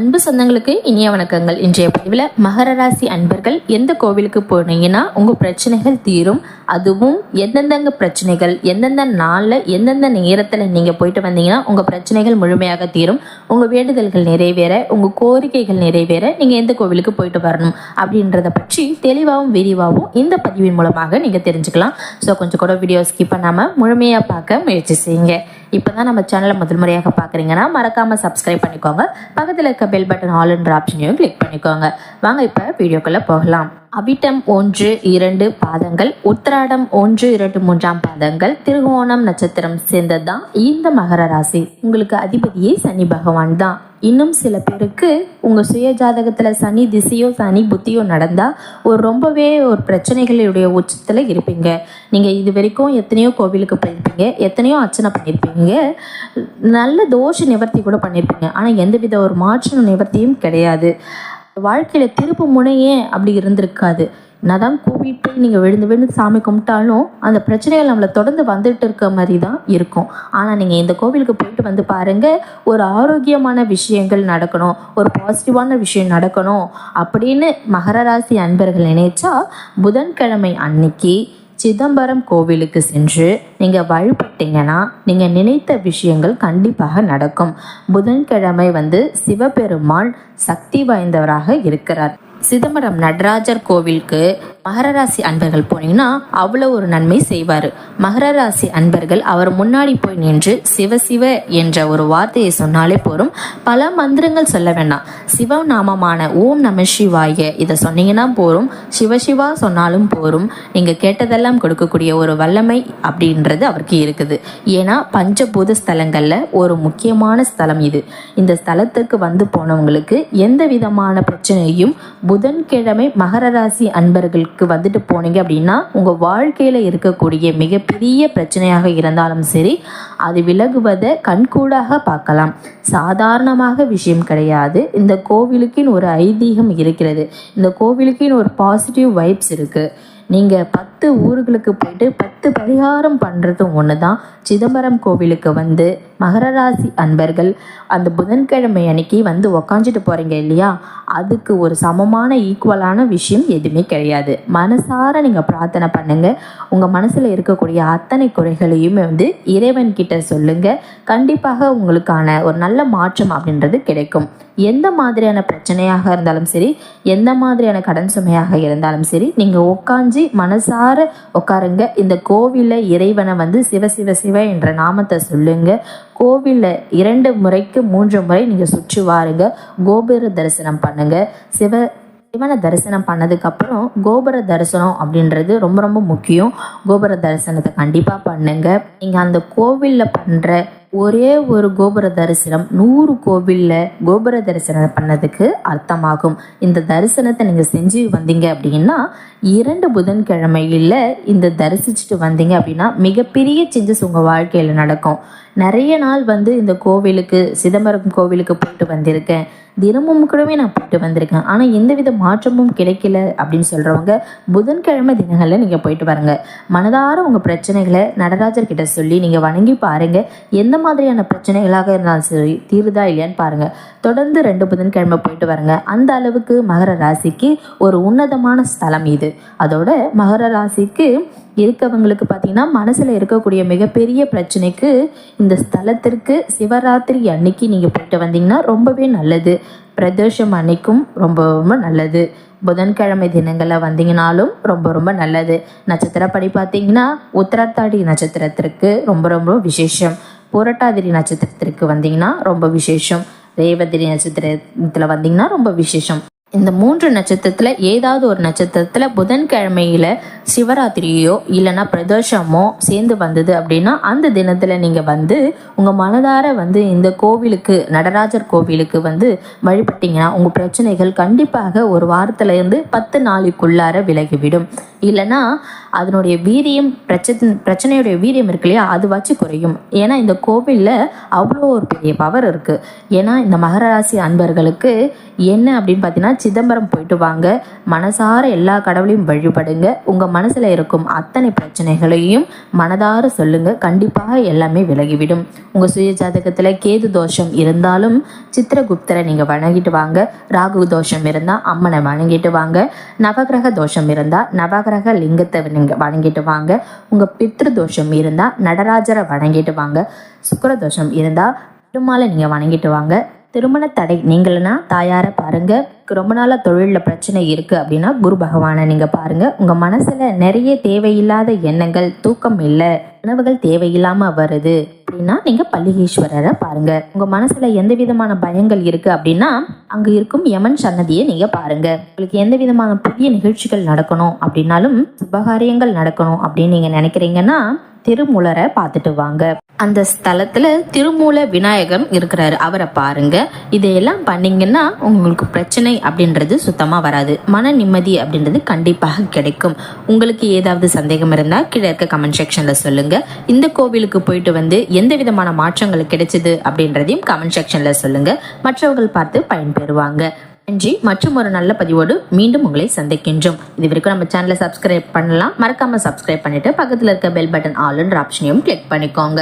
அன்பு சொந்தங்களுக்கு இனிய வணக்கங்கள். இன்றைய பதிவில் மகர ராசி அன்பர்கள் எந்த கோவிலுக்கு போனீங்கன்னா உங்கள் பிரச்சனைகள் தீரும். அதுவும் எந்தெந்தங்க பிரச்சனைகள் எந்தெந்த நாளில் எந்தெந்த நேரத்தில் நீங்கள் போயிட்டு வந்தீங்கன்னா உங்கள் பிரச்சனைகள் முழுமையாக தீரும். உங்கள் வேண்டுதல்கள் நிறைவேற உங்கள் கோரிக்கைகள் நிறைவேற நீங்கள் எந்த கோவிலுக்கு போயிட்டு வரணும் அப்படின்றத பற்றி தெளிவாகவும் விரிவாகவும் இந்த பதிவின் மூலமாக நீங்கள் தெரிஞ்சுக்கலாம். ஸோ கொஞ்சம் கூட வீடியோ ஸ்கிப் பண்ணாமல் முழுமையாக பார்க்க முயற்சி செய்யுங்க. இப்போ தான் நம்ம சேனலை முதல் முறையாக பார்க்குறீங்கன்னா மறக்காமல் சப்ஸ்கிரைப் பண்ணிக்கோங்க. பக்கத்தில் இருக்க பெல் பட்டன் ஆல்ன்ற ஆப்ஷனையும் கிளிக் பண்ணிக்கோங்க. வாங்க இப்போ வீடியோக்குள்ளே போகலாம். அவிட்டம் ஒன்று இரண்டு பாதங்கள் உத்திராடம் ஒன்று இரண்டு மூன்றாம் பாதங்கள் திருகோணம் நட்சத்திரம் சேர்ந்தது தான் இந்த மகர ராசி. உங்களுக்கு அதிபதியே சனி பகவான் தான். இன்னும் சில பேருக்கு உங்கள் சுய ஜாதகத்தில் சனி திசையோ சனி புத்தியோ நடந்தால் ஒரு ரொம்பவே ஒரு பிரச்சனைகளுடைய உச்சத்தில் இருப்பீங்க. நீங்கள் இது வரைக்கும் எத்தனையோ கோவிலுக்கு போயிருப்பீங்க எத்தனையோ அர்ச்சனை பண்ணியிருப்பீங்க நல்ல தோஷ நிவர்த்தி கூட பண்ணியிருப்பீங்க ஆனால் எந்தவித ஒரு மாற்று நிவர்த்தியும் கிடையாது. வாழ்க்கையில் திருப்பு முனையே அப்படி இருந்திருக்காது? என்னதான் தான் போய் நீங்கள் விழுந்து விழுந்து சாமி கும்பிட்டாலும் அந்த பிரச்சனைகள் நம்மளை தொடர்ந்து வந்துட்டு இருக்க மாதிரி தான் இருக்கும். ஆனால் நீங்கள் இந்த கோவிலுக்கு போயிட்டு வந்து பாருங்கள் ஒரு ஆரோக்கியமான விஷயங்கள் நடக்கணும் ஒரு பாசிட்டிவான விஷயம் நடக்கணும் அப்படின்னு மகர ராசி அன்பர்கள் நினைச்சா புதன்கிழமை அன்னைக்கு சிதம்பரம் கோவிலுக்கு சென்று நீங்கள் வழிபட்டீங்கன்னா நீங்கள் நினைத்த விஷயங்கள் கண்டிப்பாக நடக்கும். புதன்கிழமை வந்து சிவபெருமான் சக்தி வாய்ந்தவராக இருக்கிறார். சிதம்பரம் நடராஜர் கோவிலுக்கு மகர ராசி அன்பர்கள் போனீங்கன்னா அவ்வளோ ஒரு நன்மை செய்வார். மகர ராசி அன்பர்கள் அவர் முன்னாடி போய் நின்று சிவ சிவ என்ற ஒரு வார்த்தையை சொன்னாலே போதும். பல மந்திரங்கள் சொல்ல வேண்டாம். சிவ நாமமான ஓம் நம சிவாய இதை சொன்னீங்கன்னா போரும் சிவசிவா சொன்னாலும் போரும் நீங்கள் கேட்டதெல்லாம் கொடுக்கக்கூடிய ஒரு வல்லமை அப்படின்றது அவருக்கு இருக்குது. ஏன்னா பஞ்சபூத ஸ்தலங்களில் ஒரு முக்கியமான ஸ்தலம் இது. இந்த ஸ்தலத்துக்கு வந்து போனவங்களுக்கு எந்த விதமான பிரச்சனையும் புதன்கிழமை மகர ராசி அன்பர்களுக்கு வந்துட்டு போனீங்க அப்படின்னா உங்கள் வாழ்க்கையில் இருக்கக்கூடிய மிகப்பெரிய பிரச்சனையாக இருந்தாலும் சரி அது விலகுவதை கண்கூடாக பார்க்கலாம். சாதாரணமாக விஷயம் கிடையாது. இந்த கோவிலுக்குன்னு ஒரு ஐதீகம் இருக்கிறது. இந்த கோவிலுக்குன்னு ஒரு பாசிட்டிவ் வைப்ஸ் இருக்குது நீங்கள் பத்து பத்து ஊர்களுக்கு போயிட்டு பத்து பரிகாரம் பண்ணுறதும் ஒன்று தான் சிதம்பரம் கோவிலுக்கு வந்து மகர ராசி அன்பர்கள் அந்த புதன்கிழமை அன்னைக்கு வந்து உக்காஞ்சிட்டு போகிறீங்க இல்லையா? அதுக்கு ஒரு சமமான ஈக்குவலான விஷயம் எதுவுமே கிடையாது. மனசார நீங்கள் பிரார்த்தனை பண்ணுங்கள் உங்கள் மனசில் இருக்கக்கூடிய அத்தனை குறைகளையுமே வந்து இறைவன் கிட்ட சொல்லுங்கள் கண்டிப்பாக உங்களுக்கான ஒரு நல்ல மாற்றம் அப்படின்றது கிடைக்கும். எந்த மாதிரியான பிரச்சனையாக இருந்தாலும் சரி எந்த மாதிரியான கடன் சுமையாக இருந்தாலும் சரி நீங்கள் உட்காந்து மனசார உட்காருங்க. இந்த கோவிலில் இறைவனை வந்து சிவ சிவ சிவ என்ற நாமத்தை சொல்லுங்க. கோவிலில் இரண்டு முறைக்கு மூன்று முறை நீங்கள் சுற்றி வாருங்க. கோபுர தரிசனம் பண்ணுங்க. சிவ சிவனை தரிசனம் பண்ணதுக்கப்புறம் கோபுர தரிசனம் அப்படின்றது ரொம்ப ரொம்ப முக்கியம். கோபுர தரிசனத்தை கண்டிப்பாக பண்ணுங்க. நீங்கள் அந்த கோவிலில் பண்ணுற ஒரே ஒரு கோபுர தரிசனம் நூறு கோவிலில் கோபுர தரிசனம் பண்ணதுக்கு அர்த்தமாகும். இந்த தரிசனத்தை நீங்கள் செஞ்சு வந்தீங்க அப்படின்னா இரண்டு புதன்கிழமையில் இந்த தரிசிச்சுட்டு வந்தீங்க அப்படின்னா மிகப்பெரிய சேஞ்சஸ் உங்கள் வாழ்க்கையில் நடக்கும். நிறைய நாள் வந்து இந்த கோவிலுக்கு சிதம்பரம் கோவிலுக்கு போயிட்டு வந்திருக்கேன். தினமும் கூடவே நான் போயிட்டு வந்திருக்கேன். ஆனால் எந்தவித மாற்றமும் கிடைக்கல அப்படின்னு சொல்கிறவங்க புதன்கிழமை தினங்களில் நீங்கள் போயிட்டு வரங்க. மனதார உங்கள் பிரச்சனைகளை நடராஜர்கிட்ட சொல்லி நீங்கள் வணங்கி பாருங்கள் எந்த மாதிரியான பிரச்சனைகளாக இருந்தாலும் சரி தீருதா இல்லையான்னு பாருங்கள் தொடர்ந்து ரெண்டு புதன்கிழமை போயிட்டு வரங்க. அந்த அளவுக்கு மகர ராசிக்கு ஒரு உன்னதமான ஸ்தலம் இது. அதோட மகர ராசிக்கு இருக்கவங்களுக்கு பார்த்தீங்கன்னா மனசில் இருக்கக்கூடிய மிகப்பெரிய பிரச்சனைக்கு இந்த ஸ்தலத்திற்கு சிவராத்திரி அன்னைக்கு நீங்கள் போயிட்டு வந்தீங்கன்னா ரொம்பவே நல்லது. பிரதோஷம் அன்னைக்கும் ரொம்ப ரொம்ப நல்லது. புதன்கிழமை தினங்களில் வந்தீங்கனாலும் ரொம்ப ரொம்ப நல்லது. நட்சத்திரப்படி பார்த்தீங்கன்னா உத்தரத்தாடி நட்சத்திரத்திற்கு ரொம்ப ரொம்ப விசேஷம். புரட்டாதிரி நட்சத்திரத்திற்கு வந்தீங்கன்னா ரொம்ப விசேஷம். ரேவதிரி நட்சத்திரத்தில் வந்தீங்கன்னா ரொம்ப விசேஷம். இந்த மூன்று நட்சத்திரத்தில் ஏதாவது ஒரு நட்சத்திரத்தில் புதன்கிழமையில் சிவராத்திரியோ இல்லைன்னா பிரதோஷமோ சேர்ந்து வந்தது அப்படின்னா அந்த தினத்தில் நீங்கள் வந்து உங்கள் மனதார வந்து இந்த கோவிலுக்கு நடராஜர் கோவிலுக்கு வந்து வழிபட்டிங்கன்னா உங்கள் பிரச்சனைகள் கண்டிப்பாக ஒரு வாரத்துலேருந்து பத்து நாளைக்குள்ளார விலகிவிடும். இல்லைன்னா அதனுடைய வீரியம் பிரச்சனை பிரச்சனையுடைய வீரியம் இருக்கு இல்லையா? அது வச்சு குறையும். ஏன்னா இந்த கோவிலில் அவ்வளோ ஒரு பெரிய பவர் இருக்குது ஏன்னா இந்த மகர ராசி அன்பர்களுக்கு என்ன அப்படின்னு பார்த்தீங்கன்னா சிதம்பரம் போயிட்டு வாங்க. மனசார எல்லா கடவுளையும் வழிபடுங்க. உங்கள் மனசில் இருக்கும் அத்தனை பிரச்சனைகளையும் மனதார சொல்லுங்க. கண்டிப்பாக எல்லாமே விலகிவிடும். உங்கள் சுய ஜாதகத்தில் கேது தோஷம் இருந்தாலும் சித்திரகுப்தரை நீங்கள் வணங்கிட்டு வாங்க. ராகு தோஷம் இருந்தால் அம்மனை வணங்கிட்டு வாங்க. நவகிரக தோஷம் இருந்தால் நவகிரக லிங்கத்தை நீங்கள் வணங்கிட்டு வாங்க. உங்கள் பித்ரு தோஷம் இருந்தால் நடராஜரை வணங்கிட்டு வாங்க. சுக்கிர தோஷம் இருந்தால் பெருமாளை நீங்கள் வணங்கிட்டு வாங்க. திருமண தடை நீங்களனா தாயாரை பாருங்க. ரொம்ப நாளாக தொழிலில் பிரச்சனை இருக்கு அப்படின்னா குரு பகவானை நீங்கள் பாருங்க. உங்க மனசுல நிறைய தேவையில்லாத எண்ணங்கள் தூக்கம் இல்லை. உணவுகள் தேவையில்லாமல் வருது. அப்படின்னா நீங்க பள்ளிகேஸ்வரரை பாருங்க. உங்க மனசுல எந்த விதமான பயங்கள் இருக்கு அப்படின்னா அங்க இருக்கும் யமன் சன்னதியை நீங்க பாருங்க. உங்களுக்கு எந்த விதமான புதிய நிகழ்ச்சிகள் நடக்கணும் அப்படின்னாலும் சுபகாரியங்கள் நடக்கணும் அப்படின்னு நீங்க நினைக்கிறீங்கன்னா திருமூலரை பார்த்துட்டு வாங்க. அந்த ஸ்தலத்துல திருமூல விநாயகம் இருக்கிறாரு. அவரை பாருங்க. இதையெல்லாம் பண்ணீங்கன்னா உங்களுக்கு பிரச்சனை அப்படின்றது சுத்தமா வராது. மன நிம்மதி அப்படின்றது கண்டிப்பாக கிடைக்கும். உங்களுக்கு ஏதாவது சந்தேகம் இருந்தா கீழே இருக்க கமெண்ட் செக்ஷன்ல சொல்லுங்க. இந்த கோவிலுக்கு போயிட்டு வந்து எந்த விதமான மாற்றங்கள் கிடைச்சது அப்படின்றதையும் கமெண்ட் செக்ஷன்ல சொல்லுங்க. மற்றவர்கள் பார்த்து பயன்பெறுவாங்க. நன்றி மற்றும் ஒரு நல்ல பதிவோடு மீண்டும் உங்களை சந்திக்கின்றோம். இது வரைக்கும் நம்ம சேனலை சப்ஸ்கிரைப் பண்ணலாம். மறக்காம சப்ஸ்கிரைப் பண்ணிட்டு பக்கத்தில் இருக்க பெல் பட்டன் ஆல்ன்ற ஆப்ஷனையும் கிளிக் பண்ணிக்கோங்க.